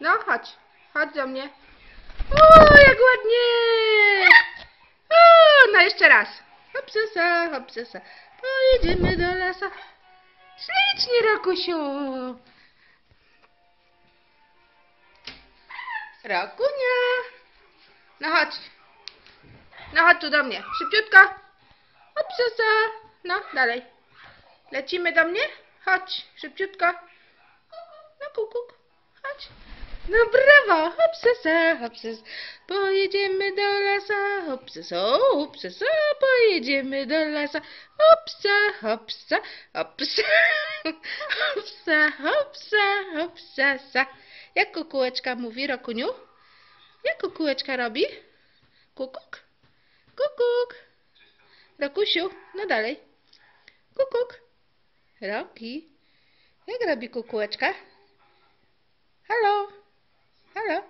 No, chodź. Chodź do mnie. O, jak ładnie! O, no jeszcze raz. Hopsasa, hopsasa. Pojedziemy do lasa. Ślicznie, Rakusiu. Rakunia. No chodź. No chodź tu do mnie. Szybciutko. Hopsasa. No, dalej. Lecimy do mnie? Chodź, szybciutko. No kukuk, chodź. No brawo, hopsasa, hopsasa. Pojedziemy do lasa, hopsasa, hopsasa, pojedziemy do lasa. Hopsa, hopsa, hopsa, hopsa, hopsa, hopsasa. Jak kukułeczka mówi, Rokuniu? Jak kukułeczka robi? Kukuk, kukuk. Rokusiu, no dalej. Kukuk. Roki. Jak robi kukułeczka? Halo? Halo?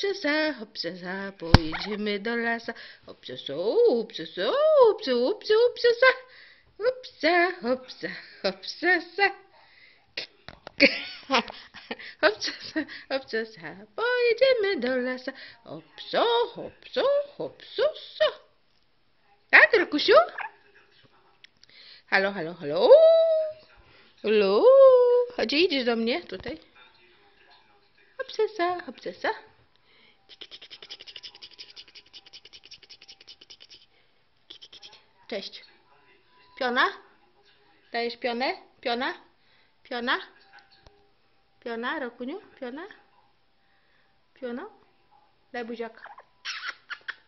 Hopsasa, hopsasa, pojedziemy do lasa. Hopsasa, hopsasa, hopsa, hopsa, hopsasa. Hopsa, hopsa, hopsasa. Hopsasa, hopsasa, pojedziemy do lasa. Hopso, hopso, hopsoso. Tak, Rokusiu? Halo, halo, halo? Halo? A Gdzie idziesz do mnie? Tutaj. Hopsesa, hopsesa. Cześć. Piona? Dajesz pionę? Piona? Piona? Piona, Rokuniu? Piona? Piono? Daj buziaka.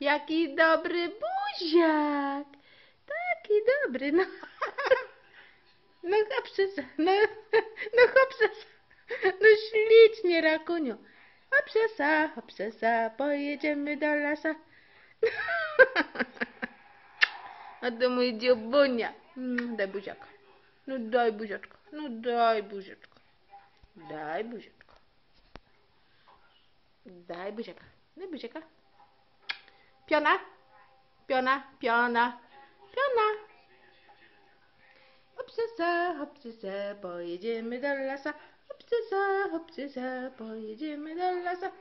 Jaki dobry buziak! Taki dobry, no. No hopsesa, no, no hopsesa. No ślicznie, Rakuniu. Hopsesa, hopsesa, pojedziemy do lasa. A to mój dziobunia. Mm, Daj buziaka. No daj buziaczko. No daj buziaczko. Daj buziaczko. Daj buziaka. Daj buziaka. Piona. Piona, piona, piona. Hopsasa, hopsasa, pojedziemy do lasa. Hopsasa, hopsasa, pojedziemy do lasa.